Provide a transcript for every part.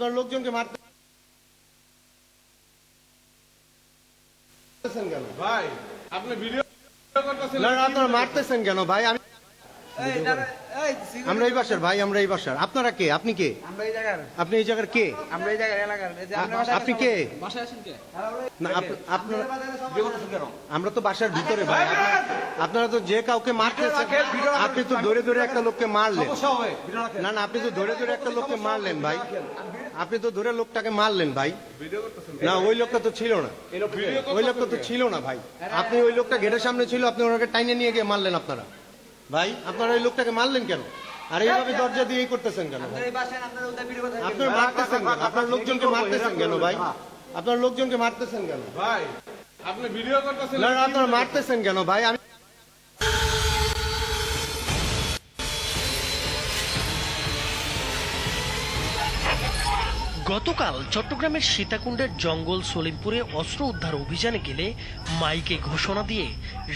আপনার লোকজনকে মারতে কেন? ভাই আপনি ভিডিও করতেছেন আপনারা মারতেছেন কেন? ভাই আমি এই দাঁড়া, এই, সিকিউরিটি- আমরা এই বাসার ভাই আমরা এই বাসার। আপনারা কে? আপনি কে? আমরা এই জায়গার। আপনি এই জায়গার কে? আমরা এই জায়গার এলাকার। এই যে আপনার আ- বাসায় আপনি কে? না আপ- আপনার বিয়ে করতেছেন কেন? আমরা তো বাসার ভিতরে ভাই। আপনারা- আপনারা তো যে কাউকে মারতেছেন আপনি তো ধরে ধরে একটা লোককে মারলেন। না না আপনি তো ধরে ধরে একটা লোককে মারলেন ভাই। আপনি তো ধরে লোকটাকে মারলেন ভাই। না ওই লোকটা তো ছিল না। ওই লোকটা তো ছিল না ভাই। আপনি ওই লোকটা গেটের সামনে ছিল আপনি ওনাকে টাইনে নিয়ে গিয়ে মারলেন আপনারা। ভাই আপনারা ওই লোকটাকে মারলেন কেন? আর এইভাবে দরজা দিয়ে এই করতেছেন কেন ভাই? আপনার এই আপনার ওদের ভিডিও মারতেছেন কেন? আপনার লোকজনকে মারতেছেন কেন ভাই? আপনার লোকজনকে মারতেছেন কেন? ভাই আপনি ভিডিও করতেছেন আপনারা মারতেছেন কেন ভাই? আমি গতকাল চট্টগ্রামের সীতাকুণ্ডের জঙ্গল সলিমপুরে অস্ত্র উদ্ধার অভিযানে গেলে মাইকে ঘোষণা দিয়ে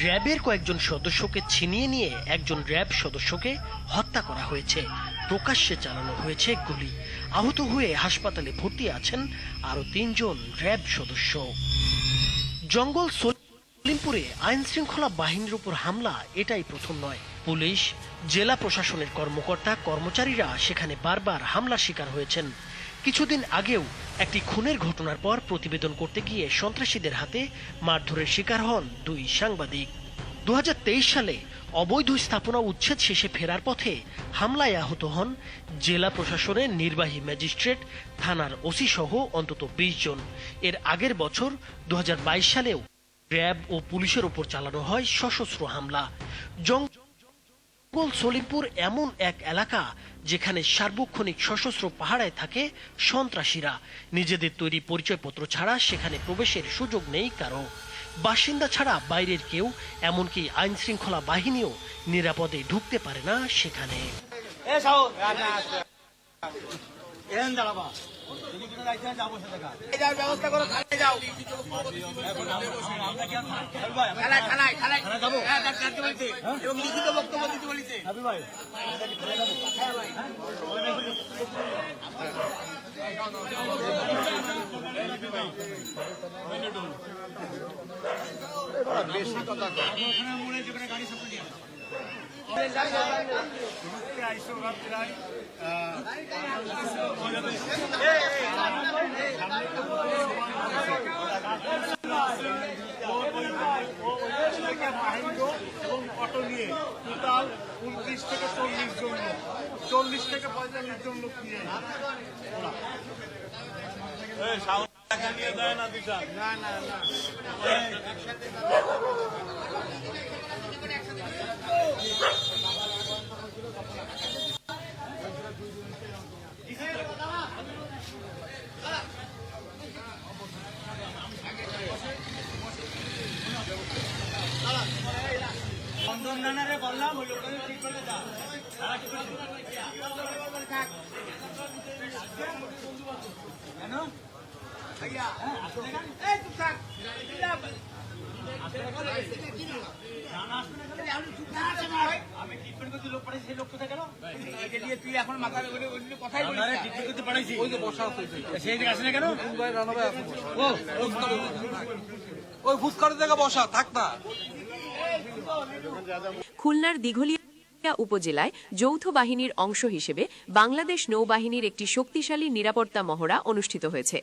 র্যাবের কয়েকজন সদস্যকে ছিনিয়ে নিয়ে একজন র্যাব সদস্যকে হত্যা করা হয়েছে। প্রকাশ্যে চালানো হয়েছে গুলি। আহত হয়ে হাসপাতালে ভর্তি আছেন আরও তিনজন র্যাব সদস্য। জঙ্গল সলিমপুরে আইন শৃঙ্খলা বাহিনীর উপর হামলা, এটাই প্রথম নয়। পুলিশ, জেলা প্রশাসনের কর্মকর্তা, কর্মচারীরা সেখানে বারবার হামলা শিকার হয়েছেন। কিছুদিন আগেও একটি খুনের ঘটনার পর প্রতিবেদন করতে গিয়ে সন্ত্রাসীদের হাতে মারধরের শিকার হন দুই সাংবাদিক। দু হাজার তেইশ সালে অবৈধ স্থাপনা উচ্ছেদ শেষে ফেরার পথে হামলায় আহত হন জেলা প্রশাসনের নির্বাহী ম্যাজিস্ট্রেট, থানার ওসি সহ অন্তত বিশ জন। এর আগের বছর দু হাজার বাইশ সালেও র্যাব ও পুলিশের ওপর চালানো হয় সশস্ত্র হামলা। জং জঙ্গল সলিমপুর এমন এক এলাকা যেখানে সার্বক্ষণিক সশস্ত্র পাহারায় থাকে সন্ত্রাসীরা। নিজেদের তৈরি পরিচয়পত্র ছাড়া সেখানে প্রবেশের সুযোগ নেই কারও। বাসিন্দা ছাড়া বাইরের কেউ, এমনকি আইন শৃঙ্খলা বাহিনীও নিরাপদে ঢুকতে পারে না সেখানে। হয় ব্যবস্থা করো যাও। হ্যাঁ বলেছে। এবং লিখিত বক্তব্য দিতে বলেছে। এবং অটো নিয়ে টোটাল উনত্রিশ থেকে চল্লিশ জন চল্লিশ থেকে পঁয়তাল্লিশ জন লোক নিয়ে না না না বন্ধন নানারে বললাম ওই লোকটা ঠিক আসলে এই, চুপ। আমি লোক পাঠাইছি সেই লোক কোথায় গেল? একে দিয়ে তুই এখন মাথার ওই ওই কথাই বলিস না। ট্রিটমেন্ট করতে পাঠাইছি। ওই যে বসা সেই দিকে আসে না কেন ওই ফুচকারের জায়গা বসা থাক না। খুলনার দিঘলিয়া উপজেলায় যৌথ বাহিনীর অংশ হিসেবে বাংলাদেশ নৌবাহিনীর একটি শক্তিশালী নিরাপত্তা মহড়া অনুষ্ঠিত হয়েছে।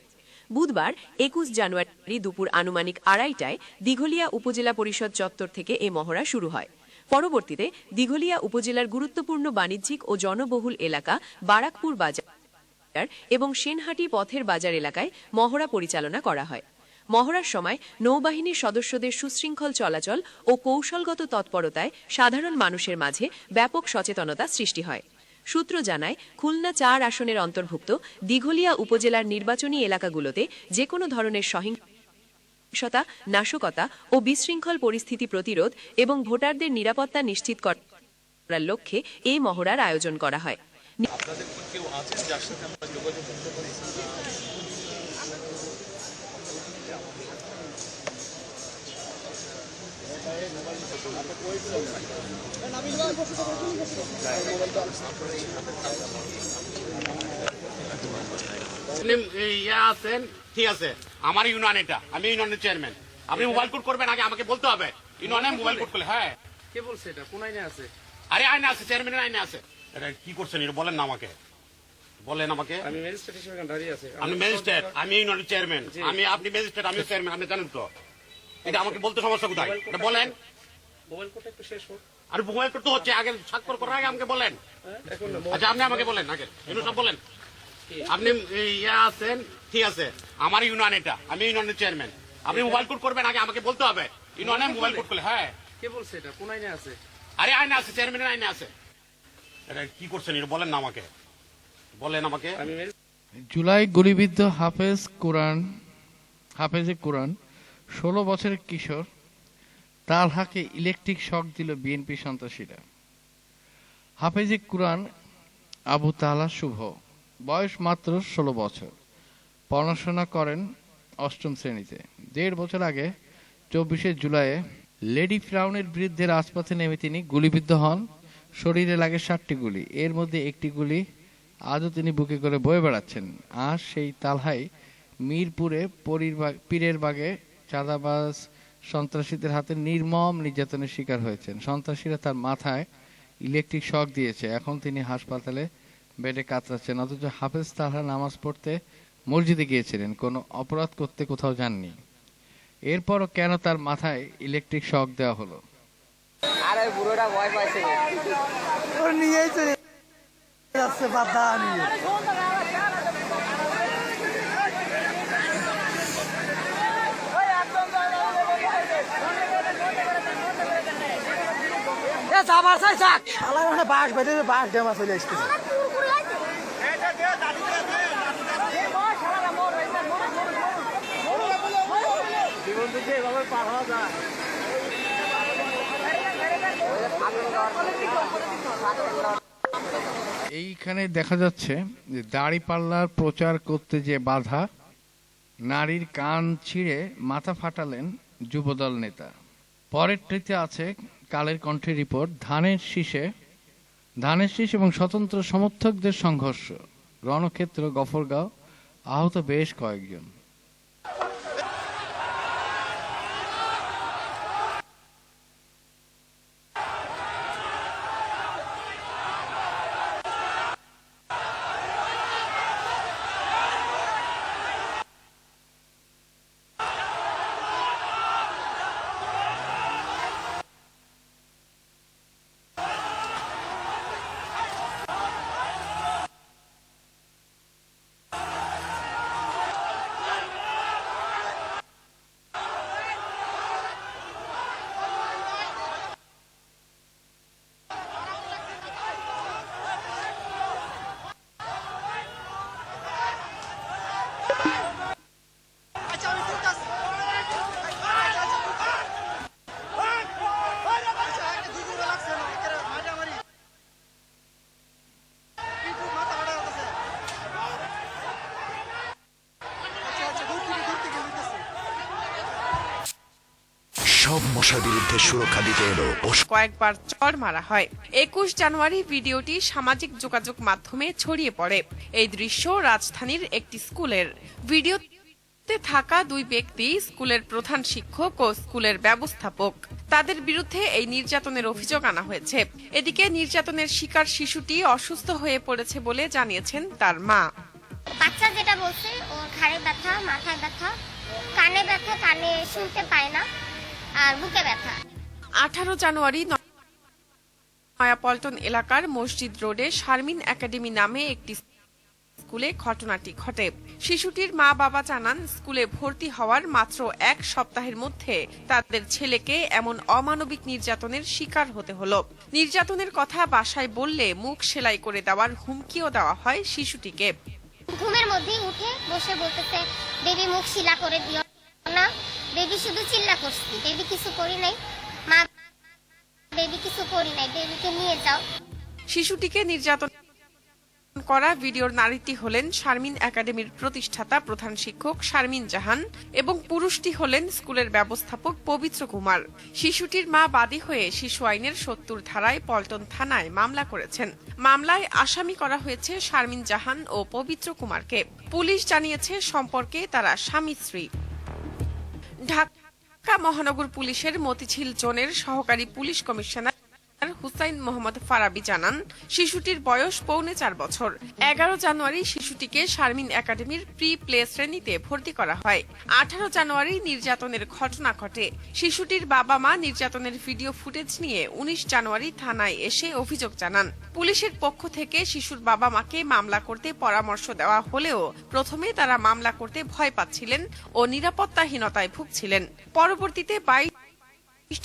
বুধবার একুশ জানুয়ারি দুপুর আনুমানিক আড়াইটায় দিঘলিয়া উপজেলা পরিষদ চত্বর থেকে এ মহড়া শুরু হয়। পরবর্তীতে দিঘলিয়া উপজেলার গুরুত্বপূর্ণ বাণিজ্যিক ও জনবহুল এলাকা বারাকপুর বাজার এবং সেনহাটি পথের বাজার এলাকায় মহড়া পরিচালনা করা হয়। মহড়ার সময় নৌবাহিনীর সদস্যদের সুশৃঙ্খল চলাচল ও কৌশলগত তৎপরতায় সাধারণ মানুষের মাঝে ব্যাপক সচেতনতা সৃষ্টি হয়। সূত্র জানায়, খুলনা চার আসনের অন্তর্ভুক্ত দিঘলিয়া উপজেলার নির্বাচনী এলাকাগুলোতে যে কোনো ধরনের সহিংসতা, নাশকতা ও বিশৃঙ্খল পরিস্থিতি প্রতিরোধ এবং ভোটারদের নিরাপত্তা নিশ্চিত করার লক্ষ্যে এই মহড়ার আয়োজন করা হয়। আপনি এই, ইয়ে আছেন? ঠিক আছে। আমার ইউনিয়ন এটা। আমি ইউনিয়নের চেয়ারম্যান আপনি মোবাইল কোড করবেন আগে আমাকে বলতে হবে। ইউনিয়নে মোবাইল কোড করলে? হ্যাঁ। কে বলছে এটা? কোন আইনে আছে? আরে আইনে আছে চেয়ারম্যানের আইনে আছে। এটা কি করছেন এটা বলেন না আমাকে। বলেন আমাকে। আমি ম্যাজিস্ট্রেট হিসেবে দাঁড়িয়ে আছি। আমি ম্যাজিস্ট্রেট আমি ইউনিয়নের চেয়ারম্যান আমি আপনি ম্যাজিস্ট্রেট আমি চেয়ারম্যান আপনি জানেন তো। এটা আমাকে বলতে সমস্যা কোথায়? এটা বলেন। মোবাইল কোডটা একটু শেষ হোক। আর মোবাইল করতে হচ্ছে আগে স্বাক্ষর করার আগে আমাকে বলেন। আচ্ছা আপনি আমাকে বলেন আগে। সব বলেন। আপনি ইয়ে আছেন? ঠিক আছে। আমার ইউনিয়ন এটা। আমি ইউনিয়নের চেয়ারম্যান আপনি মোবাইল কোড করবেন আগে আমাকে বলতে হবে। ইউনিয়নে মোবাইল কোড করলে? হ্যাঁ। কে বলছে এটা? কোন আইনে আছে? আরে আইনে আছে চেয়ারম্যানের আইনে আছে। এটা কি করছেন? এটা বলেন না আমাকে। বলেন আমাকে। জুলাই গুলিবিদ্ধ হাফেজ কোরআন হাফেজে কোরআন ষোলো বছরের কিশোর তার হাকে ইলেকট্রিক শক দিল বিএনপি সন্ত্রাসীরা। হাফেজে কোরআন আবু তালা শুভ। বয়স মাত্র ষোলো বছর। পড়াশোনা করেন অষ্টম শ্রেণীতে। দেড় বছর আগে, চব্বিশে জুলাইয়ে লেডি ফ্রাউনের বিরুদ্ধে রাজপথে নেমে তিনি গুলিবিদ্ধ হন। শরীরে লাগে ষাটটি গুলি। এর মধ্যে একটি গুলি আজও তিনি বুকে করে বয়ে বেড়াচ্ছেন। আর সেই তালহাই মিরপুরে পরীর বাগ- পীরের বাগে চাঁদাবাজ সন্ত্রাসীদের হাতে নির্মম নির্যাতনের শিকার হয়েছেন। সন্ত্রাসীরা তার মাথায় ইলেকট্রিক শক দিয়েছে। এখন তিনি হাসপাতালে বেডে কাতরাচ্ছেন অথচ হাফেজ তালহা নামাজ পড়তে মসজিদে গিয়েছিলেন। কোনো অপরাধ করতে কোথাও যাননি। এরপরও কেন তার মাথায় ইলেকট্রিক শক দেওয়া হলো? এইখানে দেখা যাচ্ছে যে দাড়ি পাল্লার প্রচার করতে যে বাধা, নারীর কান ছিঁড়ে মাথা ফাটালেন যুবদল নেতা। পরেরটিতে আছে কালের কণ্ঠে রিপোর্ট, ধানের শীষে, ধানের শীষ এবং স্বতন্ত্র সমর্থকদের সংঘর্ষ। রণক্ষেত্র, গফরগাঁও, আহত বেশ কয়েকজন। মশার বিরুদ্ধে সুরক্ষা দিতে এলো। কয়েকবার চর মারা হয়। একুশ জানুয়ারি ভিডিওটি সামাজিক যোগাযোগ মাধ্যমে ছড়িয়ে পড়ে। এই দৃশ্য রাজধানীর একটি স্কুলের। ভিডিওতে থাকা দুই ব্যক্তি স্কুলের প্রধান শিক্ষক ও স্কুলের ব্যবস্থাপক। তাদের বিরুদ্ধে এই নির্যাতনের অভিযোগ আনা হয়েছে। এদিকে নির্যাতনের শিকার শিশুটি অসুস্থ হয়ে পড়েছে বলে জানিয়েছেন তার মা। বাচ্চা যেটা বলছে ওর ঘাড়ে ব্যথা মাথায় ব্যথা কানে ব্যথা কানে শুনতে পায় না। আর বুকে ব্যথা। আঠারো জানুয়ারি নয়াপল্টন এলাকার মসজিদ রোডে শারমিন একাডেমি নামে একটি স্কুলে ঘটনাটি ঘটে। শিশুটির মা বাবা জানান স্কুলে ভর্তি হওয়ার মাত্র এক সপ্তাহের মধ্যে তাদের ছেলেকে এমন অমানবিক নির্যাতনের শিকার হতে হলো। নির্যাতনের কথা বাসায় বললে মুখ সেলাই করে দেওয়ার হুমকিও দেওয়া হয় শিশুটিকে। ঘুমের মধ্যেই উঠে বসে বলতেছে বেবি মুখ শিলা করে দিও না। বেবি শুধু চিল্লা করছি। বেবি কিছু করি নাই। মা বেবি কিছু করি নাই। বেবিকে নিয়ে যাও। শিশুটিকে নির্যাতন করা ভিডিওর নারীটি হলেন শারমিন একাডেমির প্রতিষ্ঠাতা প্রধান শিক্ষক শারমিন জাহান এবং পুরুষটি হলেন স্কুলের ব্যবস্থাপক পবিত্র কুমার। শিশুটির মা বাদী হয়ে শিশু আইনের সত্তর ধারায় পল্টন থানায় মামলা করেছেন। মামলায় আসামি করা হয়েছে শারমিন জাহান ও পবিত্র কুমারকে। পুলিশ জানিয়েছে, সম্পর্কে তারা স্বামী স্ত্রী। ঢাকা মহানগর পুলিশের মতিঝিল জোনের সহকারী পুলিশ কমিশনার হুসাইন মোহাম্মদ ফারাবি জানান, শিশুটির বয়স পৌনে চার বছর। এগারো জানুয়ারি শিশুটিকে শারমিন একাডেমির প্রি প্লে শ্রেণীতে ভর্তি করা হয়। আঠারো জানুয়ারি নির্যাতনের ঘটনা ঘটে। শিশুটির বাবা মা নির্যাতনের ভিডিও ফুটেজ নিয়ে উনিশ জানুয়ারি থানায় এসে অভিযোগ জানান। পুলিশের পক্ষ থেকে শিশুর বাবা মাকে মামলা করতে পরামর্শ দেওয়া হলেও প্রথমে তারা মামলা করতে ভয় পাচ্ছিলেন ও নিরাপত্তাহীনতায় ভুগছিলেন। পরবর্তীতে বাইশ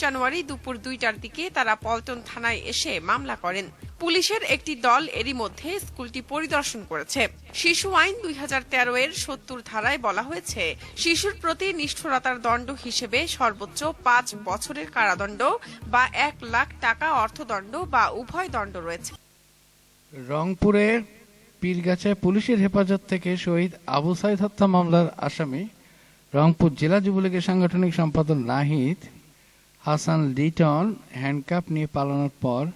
জানুয়ারি দুপুর দুইটার দিকে তারা পল্টন থানায় এসে মামলা করেন। পুলিশের একটি দল এরই মধ্যে স্কুলটি পরিদর্শন করেছে। শিশু আইন দুই হাজার তেরো এর সত্তর ধারায় বলা হয়েছে, শিশুর প্রতি নিষ্ঠুরতার দণ্ড হিসেবে সর্বোচ্চ পাঁচ বছরের কারাদণ্ড বা এক লাখ টাকা অর্থদণ্ড বা উভয় দণ্ড রয়েছে। রংপুরের পীরগাছায় পুলিশের হেফাজত থেকে শহীদ আবু সাইদ হত্যা মামলার আসামি রংপুর জেলা যুবলীগের সাংগঠনিক সম্পাদক নাহিদ হাসান লিটন হ্যান্ডকাপ নিয়ে পালানোর পর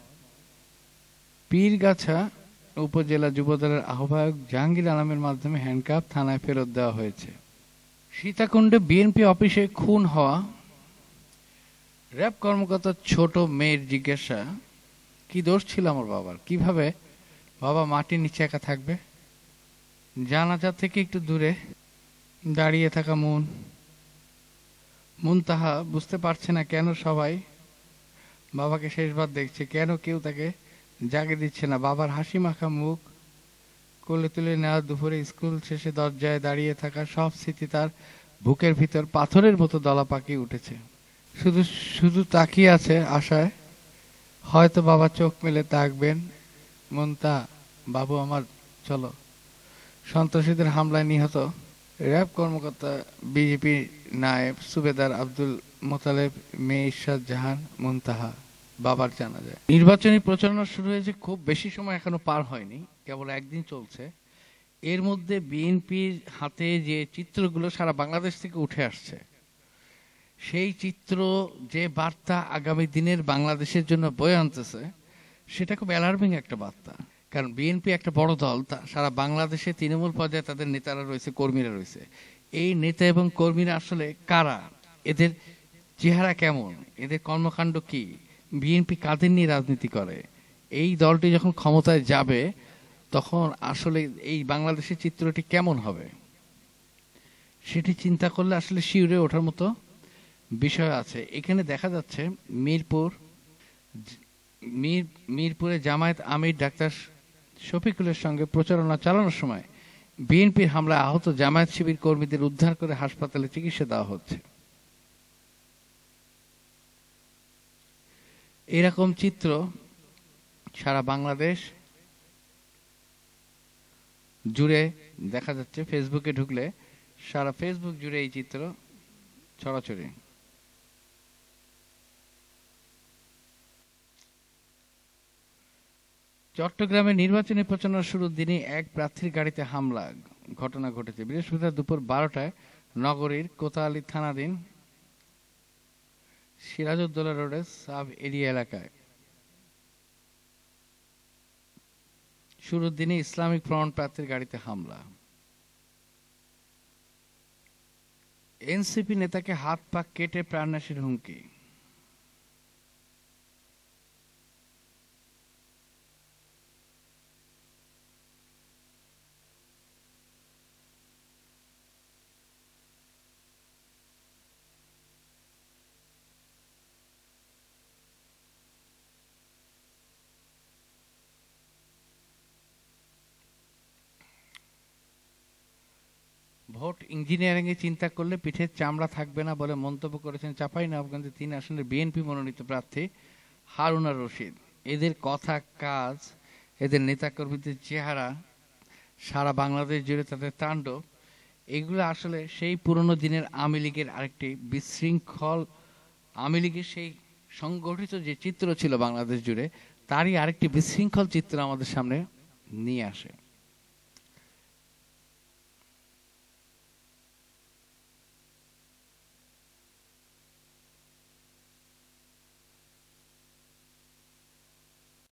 পীরগাছা উপজেলা যুবদলের আহ্বায়ক জাহাঙ্গীর আলমের মাধ্যমে হ্যান্ডকাপ থানায় ফেরত দেওয়া হয়েছে। সীতাকুণ্ডে বিএনপি অফিসে খুন হওয়া র্যাব কর্মকর্তার ছোট মেয়ের জিজ্ঞাসা, কি দোষ ছিল আমার বাবার? কীভাবে বাবা মাটির নিচে একা থাকবে? জানাজা থেকে একটু দূরে দাঁড়িয়ে থাকা মন। মন তাহা বুঝতে পারছে না কেন সবাই। বাবাকে শেষবার দেখছে। কেন কেউ তাকে জাগে দিচ্ছে না? বাবার হাসি মাখা মুখ কোলে তুলে নেওয়া, দুপুরে স্কুল শেষে দরজায় দাঁড়িয়ে থাকা সব স্মৃতি তার বুকের ভিতর পাথরের মতো দলা পাকিয়ে উঠেছে। শুধু শুধু তাকিয়ে আছে আশায়। হয়তো বাবা চোখ মেলে তাকবেন। মনতা বাবু আমার, চলো। সন্ত্রাসীদের হামলায় নিহত। র্যাব কর্মকর্তা বিজেপি নায়েব সুবেদার আব্দুল মোতালেব, মেয়ে ইরশাদ জাহান, মুনতাহা, বাবার জানা যায় নির্বাচনী প্রচারণা শুরু হয়েছে খুব বেশি সময় এখনও পার হয়নি, কেবল একদিন চলছে। এর মধ্যে বিএনপির হাতে যে চিত্রগুলো সারা বাংলাদেশ থেকে উঠে আসছে, সেই চিত্র যে বার্তা আগামী দিনের বাংলাদেশের জন্য বয়ে আনতেছে, সেটা খুব অ্যালার্মিং একটা বার্তা। কারণ বিএনপি একটা বড় দল সারা বাংলাদেশে তৃণমূল পর্যায়ে তাদের নেতারা রয়েছে, কর্মীরা রয়েছে। এই নেতা এবং কর্মীরা আসলে কারা? এদের চেহারা কেমন? এদের কর্মকাণ্ড কি? বিএনপি কাদের নিয়ে রাজনীতি করে? এই দলটি যখন ক্ষমতায় যাবে, তখন আসলে এই বাংলাদেশের চিত্রটি কেমন হবে? সেটি চিন্তা করলে আসলে শিউরে ওঠার মতো বিষয় আছে। এখানে দেখা যাচ্ছে মিরপুর মীর, মিরপুরে জামায়াত আমির ডাক্তার শফিকুলের সঙ্গে প্রচারণা চালানোর সময় বিএনপির হামলায় আহত জামায়াত শিবির কর্মীদের উদ্ধার করে হাসপাতালে চিকিৎসা দেওয়া হচ্ছে। এরকম চিত্র সারা বাংলাদেশ জুড়ে দেখা যাচ্ছে। ফেসবুকে ঢুকলে সারা ফেসবুক জুড়ে এই চিত্র ছড়াছড়ি। চট্টগ্রামে নির্বাচনী প্রচারণা শুরুর দিনে এক প্রার্থীর গাড়িতে হামলা। ঘটনা ঘটেছে। বৃহস্পতিবার দুপুর বারোটায় নগরীর কোতালি থানাধীন সিরাজউদ্দৌলা রোডের সাব এরিয়া এলাকায়। শুরুর দিনে ইসলামিক ফ্রন্ট প্রার্থীর গাড়িতে হামলা। এনসিপি নেতাকে হাত পা কেটে প্রাণনাশের হুমকি। ভোট ইঞ্জিনিয়ারিং এ চিন্তা করলে পিঠের চামড়া থাকবে না বলে মন্তব্য করেছেন চাপাই নবাবগঞ্জের তিন আসনের বিএনপি মনোনীত প্রার্থী হারুনা রশিদ। এদের কথা, কাজ, এদের নেতাকর্মীদের চেহারা, সারা বাংলাদেশ জুড়ে তাদের তাণ্ডব, এগুলো আসলে সেই পুরনো দিনের আওয়ামী লীগের আরেকটি বিশৃঙ্খল। আওয়ামী লীগের সেই সংগঠিত যে চিত্র ছিল বাংলাদেশ জুড়ে, তারই আরেকটি বিশৃঙ্খল চিত্র আমাদের সামনে নিয়ে আসে।